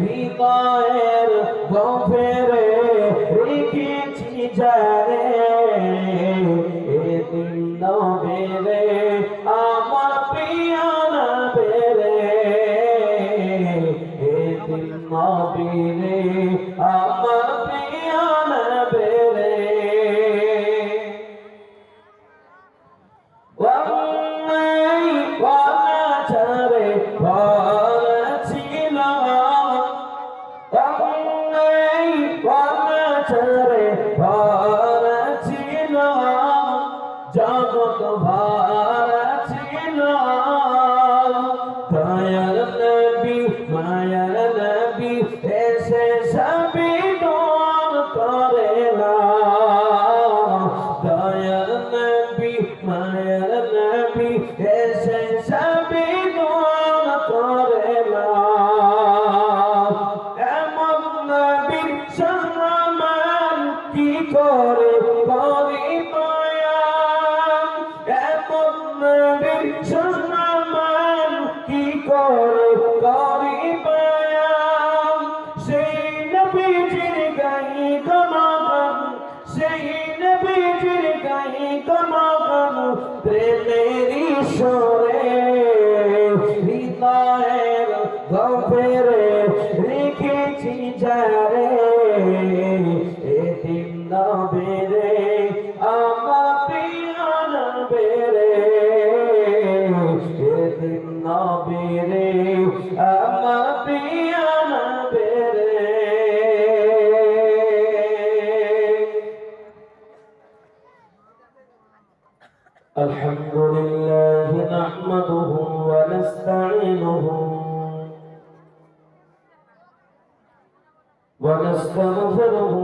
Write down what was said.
হৃদয়ের গভীরে রেখেছি যারে এদিন নবী রে আমার প্রিয় নবী এদিন এতিম নবী রে আমার প্রিয় নবী এসে সবই দোয়ার করে না। দয়াল নবী মায়ার নবী এসে সবই দোয়ার করে না। এমন কি করে করে গণগান প্রেমের ঈশ্বরে হৃদয়ের গভীরে রেখেছি যারে। এদিন নবেরে, আমার প্রিয় নবেরে এদিন নবেরে আমার الحمد لله نحمده ونستعينه ونستغفره